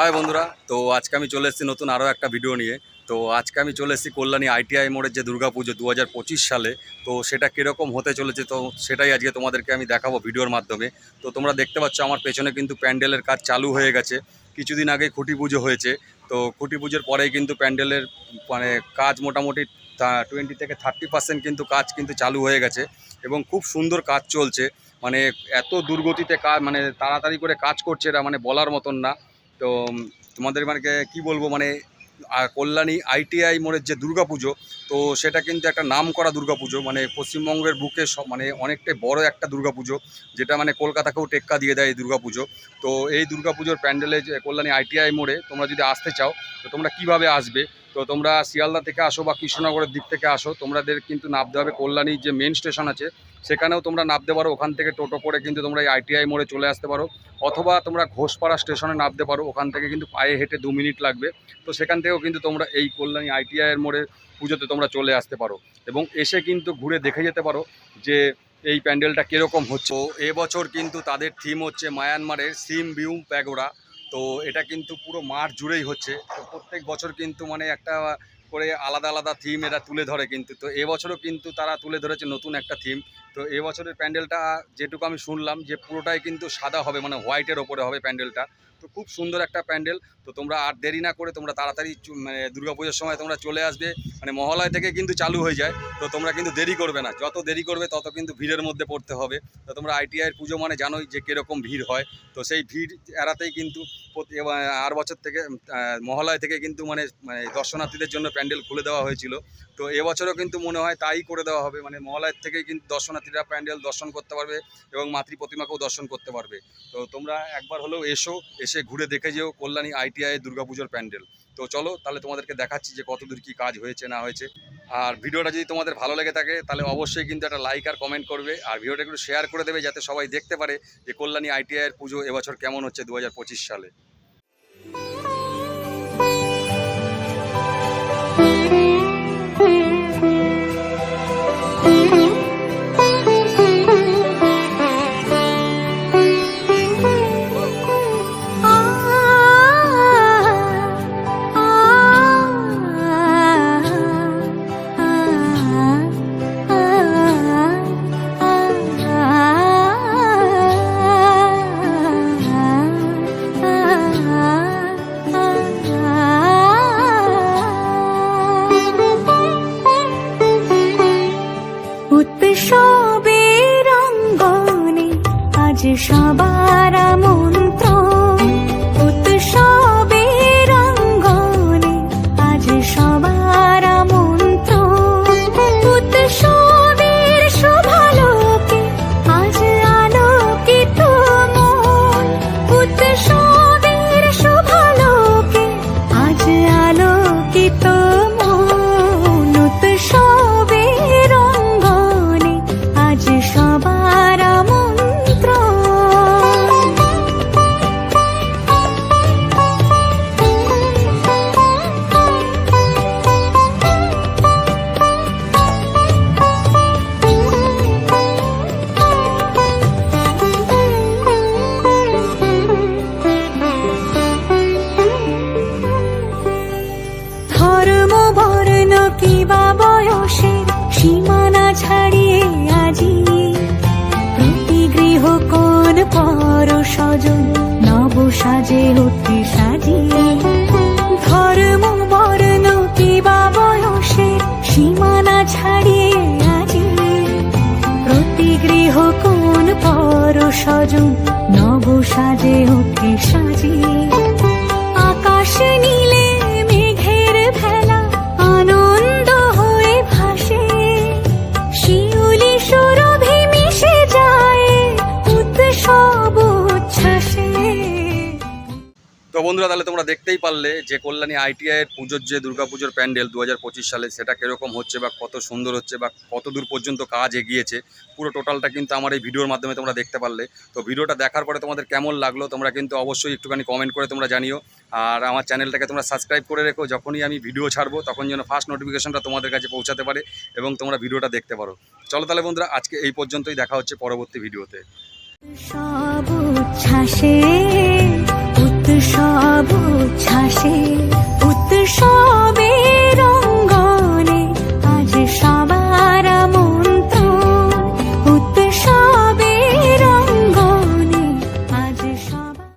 High বন্ধুরা, তো আজকে আমি চলে এসেছি নতুন আরও একটা ভিডিও নিয়ে। তো আজকে আমি চলে এসেছি কল্যাণী আইটিআই মোড়ের যে দুর্গাপুজো দু হাজার পঁচিশ সালে, তো সেটা কীরকম হতে চলেছে তো সেটাই আজকে তোমাদেরকে আমি দেখাবো ভিডিওর মাধ্যমে। তো তোমরা দেখতে পাচ্ছ আমার পেছনে কিন্তু প্যান্ডেলের কাজ চালু হয়ে গেছে। কিছুদিন আগে খুঁটি পুজো হয়েছে, তো খুঁটি পুজোর পরেই কিন্তু প্যান্ডেলের মানে কাজ মোটামুটি টোয়েন্টি থেকে থার্টি পার্সেন্ট কিন্তু কাজ কিন্তু চালু হয়ে গেছে এবং খুব সুন্দর কাজ চলছে। মানে এত দুর্গতিতে কাজ মানে তাড়াতাড়ি করে কাজ করছে এরা মানে বলার মতন না। তো তোমাদের মানে কি বলব মানে কল্যাণী আইটিআই মোড়ের যে দুর্গাপুজো, তো সেটা কিন্তু একটা নাম করা দুর্গাপুজো মানে পশ্চিমবঙ্গের বুকে সব মানে অনেকটাই বড় একটা দুর্গাপুজো, যেটা মানে কলকাতাকেও টেক্কা দিয়ে দেয় এই দুর্গাপুজো। তো এই দুর্গাপুজোর প্যান্ডেলে যে কল্যাণী আইটিআই মোড়ে তোমরা যদি আসতে চাও, তো তোমরা কীভাবে আসবে? তো তোমরা শিয়ালদা থেকে আসো বা কৃষ্ণনগরের দিক থেকে আসো, তোমাদের কিন্তু নামতে হবে কল্যাণী যে মেন স্টেশন আছে, সেখানেও তোমরা নামতে পারো, ওখান থেকে টোটো করে কিন্তু তোমরা এই আইটিআই মোড়ে চলে আসতে পারো। অথবা তোমরা ঘোষপাড়া স্টেশনে নামতে পারো, ওখান থেকে কিন্তু পায়ে হেঁটে দু মিনিট লাগবে। তো সেখান থেকেও কিন্তু তোমরা এই কল্যাণী আইটিআইয়ের মোড়ে পুজোতে তোমরা চলে আসতে পারো এবং এসে কিন্তু ঘুরে দেখে যেতে পারো যে এই প্যান্ডেলটা কীরকম হচ্ছে। এবছর কিন্তু তাদের থিম হচ্ছে মায়ানমারের সিম বিউম প্যাগোড়া। তো এটা কিন্তু পুরো মাঠ জুড়েই হচ্ছে। তো প্রত্যেক বছর কিন্তু মানে একটা করে আলাদা আলাদা থিম এরা তুলে ধরে কিন্তু। তো এবছরও কিন্তু তারা তুলে ধরেছে নতুন একটা থিম তো এবছরের প্যান্ডেলটা যেটুকু আমি শুনলাম যে পুরোটাই কিন্তু সাদা হবে মানে হোয়াইটের ওপরে হবে প্যান্ডেলটা। তো খুব সুন্দর একটা প্যান্ডেল। তো তোমরা আর দেরি না করে তোমরা তাড়াতাড়ি মানে দুর্গাপুজোর সময় তোমরা চলে আসবে। মানে মহালয় থেকে কিন্তু চালু হয়ে যায়। তো তোমরা কিন্তু দেরি করবে না। যত দেরি করবে তত কিন্তু ভিড়ের মধ্যে পড়তে হবে। তো তোমরা আইটিআইয়ের পুজো মানে জানোই যে কীরকম ভিড় হয়। তো সেই ভিড় এড়াতেই কিন্তু আর বছর থেকে মহালয় থেকে কিন্তু মানে মানে দর্শনার্থীদের জন্য প্যান্ডেল খুলে দেওয়া হয়েছিল। তো এবছরও কিন্তু মনে হয় তাই করে দেওয়া হবে। মানে মহালয়ের থেকেই কিন্তু দর্শনার্থীরা প্যান্ডেল দর্শন করতে পারবে এবং মাতৃ প্রতিমাকেও দর্শন করতে পারবে। তো তোমরা একবার হলেও এসো এসে ঘুরে দেখে যেও কল্যাণী আইটিআই দুর্গাপুজোর প্যান্ডেল। তো চলো, তাহলে তোমাদেরকে দেখাচ্ছি যে কতদূর কী কাজ হয়েছে, না হয়েছে। আর ভিডিওটা যদি তোমাদের ভালো লেগে থাকে, তাহলে অবশ্যই কিন্তু একটা লাইক আর কমেন্ট করবে। আর ভিডিওটা একটু শেয়ার করে দেবে, যাতে সবাই দেখতে পারে যে কল্যাণী আইটিআইয়ের পুজো এবছর কেমন হচ্ছে দু হাজার পঁচিশ সালে। উৎসবের অঙ্গনে আজ সবার সাজে সাজিয়ে। ধর্ম, বর্ণ, কিবা বয়সের সীমানা ছাড়িয়ে আজি। প্রতি গৃহ কোন পর স্বজন নব সাজে উঠে সাজিয়ে। আকাশ নীলে মেঘের ভেলা, আনন্দ হয়ে ভাসে। শিউলি সুরভি বন্ধুরা, তাহলে তোমরা দেখতেই পারলে যে কল্যাণী আইটিআইয়ের পুজোর যে দুর্গাপুজোর প্যান্ডেল দু হাজার পঁচিশ সালে, সেটা কীরকম হচ্ছে বা কত সুন্দর হচ্ছে বা কত দূর পর্যন্ত কাজ এগিয়েছে, পুরো টোটালটা কিন্তু আমার এই ভিডিওর মাধ্যমে তোমরা দেখতে পারলে। তো ভিডিওটা দেখার পরে তোমাদের কেমন লাগল, তোমরা কিন্তু অবশ্যই একটুখানি কমেন্ট করে তোমরা জানিও। আর আমার চ্যানেলটাকে তোমরা সাবস্ক্রাইব করে রেখো, যখনই আমি ভিডিও ছাড়বো, তখন যেন ফার্স্ট নোটিফিকেশনটা তোমাদের কাছে পৌঁছাতে পারে এবং তোমরা ভিডিওটা দেখতে পারো। চলো তাহলে বন্ধুরা, আজকে এই পর্যন্তই, দেখা হচ্ছে পরবর্তী ভিডিওতে সব উৎসব উচ্ছ্বাসে উৎসব